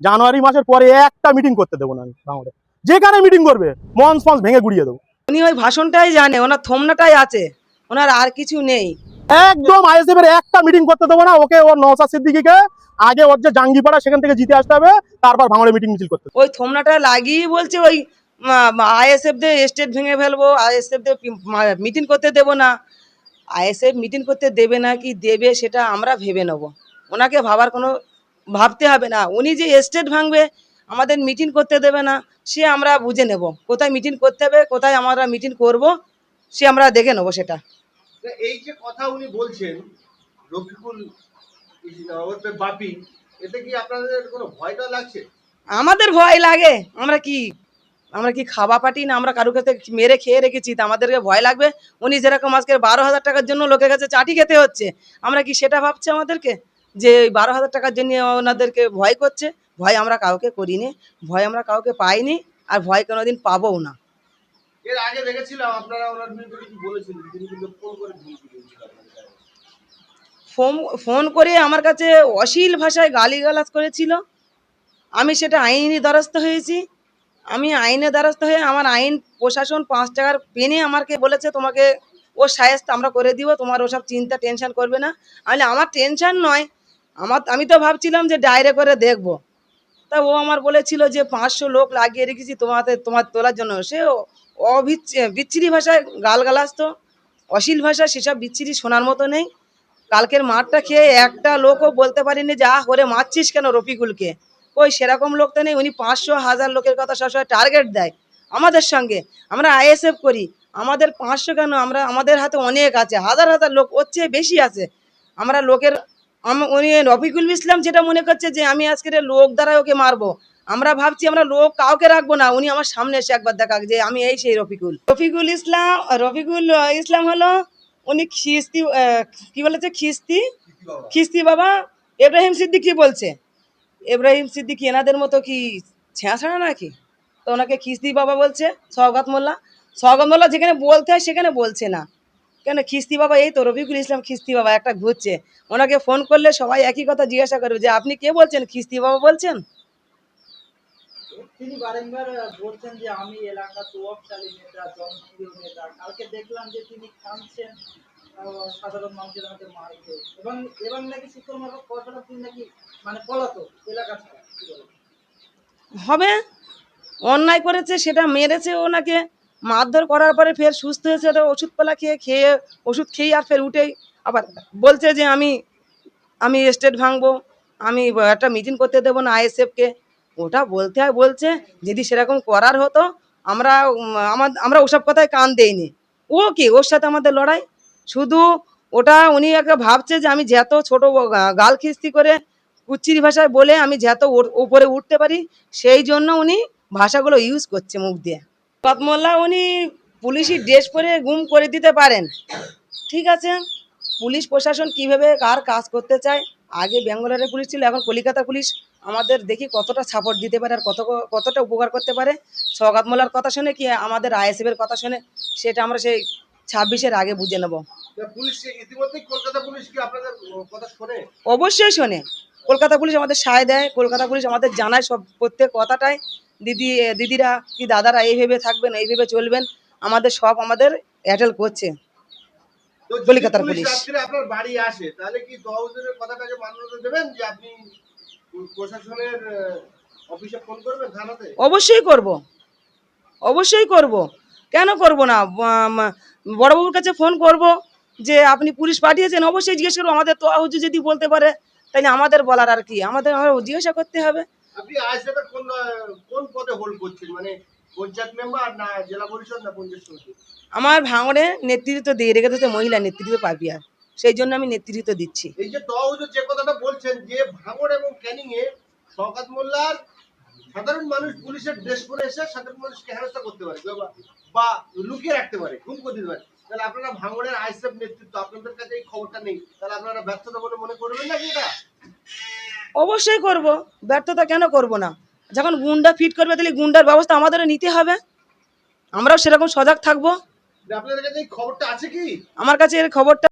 জানুয়ারি মাসের পরে একটা মিটিং করতে দেবো না আমি ভাঙড়ে যেখানে মিটিং করবে মঞ্চ ফঞ্চ ভেঙে গুড়িয়ে দেবো। উনি ওই ভাষণটাই জানে ওনার থমনাটাই আছে ওনার আর কিছু নেই। একদম আইএসএফ এর একটা মিটিং করতে দেবো না ওকে ওর নওসাদ সিদ্দিকিকে আগে ওর যে জাঙ্গিপাড়া সেখান থেকে জিতে আসতে হবে তারপর ভাঙড়ে মিটিং মিছিল করতে। ওই থমনাটা লাগিয়ে বলছে ওই আইএসএফ দের স্টেট ভেঙে ফেলব আইএসএফ দের মিটিং করতে দেবো না। আইএসএফ মিটিং করতে দেবে না কি দেবে সেটা আমরা ভেবে নেব। ওনাকে ভাবার কোনো ভাবতে হবে না। উনি যে স্টেট ভাঙবে আমাদের মিটিং করতে দেবে না সে আমরা বুঝে নেব। কোথায় মিটিং করতে হবে কোথায় আমরা মিটিং করব সে আমরা দেখে নেব সেটা। এই যে কথা উনি বলছেন রফিকুল বাপি এতে কি আপনাদের কোনো ভয়টা লাগছে? আমাদের ভয় লাগে। আমরা কি আমরা কি খাওয়া পাটি না আমরা কারও কাছে মেরে খেয়ে রেখেছি? তা আমাদেরকে ভয় লাগবে? উনি যেরকম আজকে বারো হাজার টাকার জন্য লোকের কাছে চাটি খেতে হচ্ছে আমরা কি সেটা ভাবছি আমাদেরকে? যে ওই বারো হাজার টাকার জন্য ওনাদেরকে ভয় করছে ভয় আমরা কাউকে করিনি ভয় আমরা কাউকে পাইনি আর ভয় কোনোদিন পাবও না। এর আগে দেখেছিলাম আপনারা ওনার বিরুদ্ধে কিছু বলেছিলেন তিনি কিন্তু ফোন করে ফোন করে আমার কাছে অশ্লীল ভাষায় গালিগালাজ করেছিল। আমি সেটা আইনি দ্বারস্থ হয়েছি। আমি আইনে দ্বারস্থ হয়ে আমার আইন প্রশাসন পাঁচ টাকার পেনে আমাকে বলেছে তোমাকে ও সায়েস্ত আমরা করে দিব তোমার ওসব চিন্তা টেনশন করবে না। আমি আমার টেনশন নয় আমার আমি তো ভাবছিলাম যে ডায়রে করে দেখব। তা ও আমার বলেছিল যে পাঁচশো লোক লাগিয়ে রেখেছি তোমাতে তোমার তোলার জন্য। সে অবিচ্ছি বিচ্ছিরি ভাষায় গালগালাজ তো। অশ্লীল ভাষা, সেসব বিচ্ছিরি শোনার মতো নেই। কালকের মাঠটা খেয়ে একটা লোকও বলতে পারিনি যে করে মারছিস কেন রফিকুলকে? ওই সেরকম লোক তো নেই। উনি পাঁচশো হাজার লোকের কথা সবসময় টার্গেট দেয় আমাদের সঙ্গে। আমরা আইএসএফ করি। আমাদের পাঁচশো কেন? আমরা আমাদের হাতে অনেক আছে। হাজার হাজার লোক ওর চেয়ে বেশি আছে। আমরা লোকের উনি রফিকুল ইসলাম যেটা মনে করছে যে আমি আজকের লোক দ্বারা ওকে মারবো। আমরা ভাবছি আমরা লোক কাউকে রাখব না, উনি আমার সামনে এসে একবার দেখা যে আমি এই সেই রফিকুল। রফিকুল ইসলাম রফিকুল ইসলাম হলো উনি খিস্তি কি বলেছে খিস্তি? খিস্তি বাবা। এব্রাহিম সিদ্দিক কি বলছে? এব্রাহিম সিদ্দিক এনাদের মতো কি ছেঁড়া নাকি? তো ওনাকে খিস্তি বাবা বলছে, সওগাত মোল্লা। সওগাত মোল্লা যেখানে বলতে হয় সেখানে বলছে না। কেন খিস্তি বাবা? এই তো রফিকুল ইসলাম খিস্তি বাবা একটা ঘুরছে। ওনাকে ফোন করলে সবাই একই কথা জিজ্ঞাসা করবে যে আপনি কে বলছেন? খিস্তি বাবা বলছেন? তিনি বারংবার বলছেন যে আমি এলাকা প্রভাবশালী নেতা জনপ্রিয় নেতা। কালকে দেখলাম যে তিনি কাঁদছেন সাধারণ মানুষের মধ্যে মারকে এবং এবং নাকি সূত্র মারফত কথাটা তিনি নাকি মানে পলাতো এলাকা ছাড়া। হবে? অন্যায় করেছে সেটা মেরেছে ওনাকে। মারধর করার পরে ফের সুস্থ হয়েছে ওটা ওষুধপালা খেয়ে খেয়ে ওষুধ খেয়ে আর ফের উঠেই। আবার বলছে যে আমি আমি স্টেট ভাঙবো, আমি একটা মিটিং করতে দেবো না আইএসএফকে। ওটা বলতে হয় বলছে, যদি সেরকম করার হতো, আমরা আমার আমরা ওসব কথায় কান দেইনি। ও কি, ওর সাথে আমাদের লড়াই? শুধু ওটা উনি একটা ভাবছে যে আমি যত ছোট গাল খিস্তি করে কুচ্চির ভাষায় বলে আমি যত উপরে উঠতে পারি, সেই জন্য উনি ভাষাগুলো ইউজ করছে মুখ দিয়ে। মোল্লা উনি পুলিশি ড্রেস পরে গুম করে দিতে পারেন। ঠিক আছে? পুলিশ প্রশাসন কীভাবে কার কাজ করতে চায়? আগে ব্যাঙ্গালোরের পুলিশ ছিল এখন কলিকাতা পুলিশ। আমাদের দেখি কতটা সাপোর্ট দিতে পারে আর কত কতটা উপকার করতে পারে। সৌগাত মোল্লার কথা শুনে কি আমাদের আইএসএফের কথা শুনে সেটা আমরা সেই ছাব্বিশের আগে বুঝে নেব। অবশ্যই শোনে। কলকাতা পুলিশ আমাদের সায় দেয় কলকাতা পুলিশ আমাদের জানায় সব প্রত্যেক কথাটাই। দিদি দিদিরা কি দাদারা এইভাবে থাকবেন এইভাবে চলবেন? আমাদের সব আমাদের অ্যাটেল করছে। কলকাতার পুলিশ। আপনার বাড়ি আসে তাহলে কি তহবিলের কথাটাকে মান্যতা দেবেন যে আপনি প্রশাসনের অফিসে ফোন করবেন থানাতে? অবশ্যই করব। অবশ্যই করব। কেন করব না? বড়বাবুর কাছে ফোন করব যে আপনি পুলিশ পাঠিয়েছেন অবশ্যই জিজ্ঞেস করব। আমাদের তো যদি বলতে পারে তাহলে আমাদের বলার আর কি? আমাদের জিজ্ঞাসা করতে হবে। আপনি আইসিএফের কোন কোন পদে হোল্ড করছেন? মানে পঞ্চায়েত মেম্বার না জেলা পরিষদ না পঞ্চায়েত সমিতি? আমার ভাঙড়ে নেতৃত্ব দিয়ে রেখে দিতে মহিলা নেতৃত্ব পাবি আর। সেই জন্য আমি নেতৃত্ব দিচ্ছি। এই যে তহজুর যে কথাটা বলছেন যে ভাঙড় এবং ক্যানিং এ শওকাত মোল্লার সাধারণ মানুষ পুলিশের ড্রেস পরে এসে সাধারণ মানুষকে হেনস্থা করতে পারে বা- লুকিয়ে রাখতে পারে গুম করে দিতে পারে। তাহলে আপনারা ভাঙড়ের আইসএফ নেতৃত্ব আপনাদের কাছে এই খবরটা নেই। তাহলে আপনারা ব্যর্থতা বলে মনে করবেন নাকি এটা? অবশ্যই করব ব্যর্থতা কেন করব না? যখন গুন্ডা ফিট করবে তাহলে গুন্ডার ব্যবস্থা আমাদেরও নিতে হবে। আমরাও সেরকম সজাগ থাকব। যে কাছে খবরটা আছে কি? আমার কাছে এর খবরটা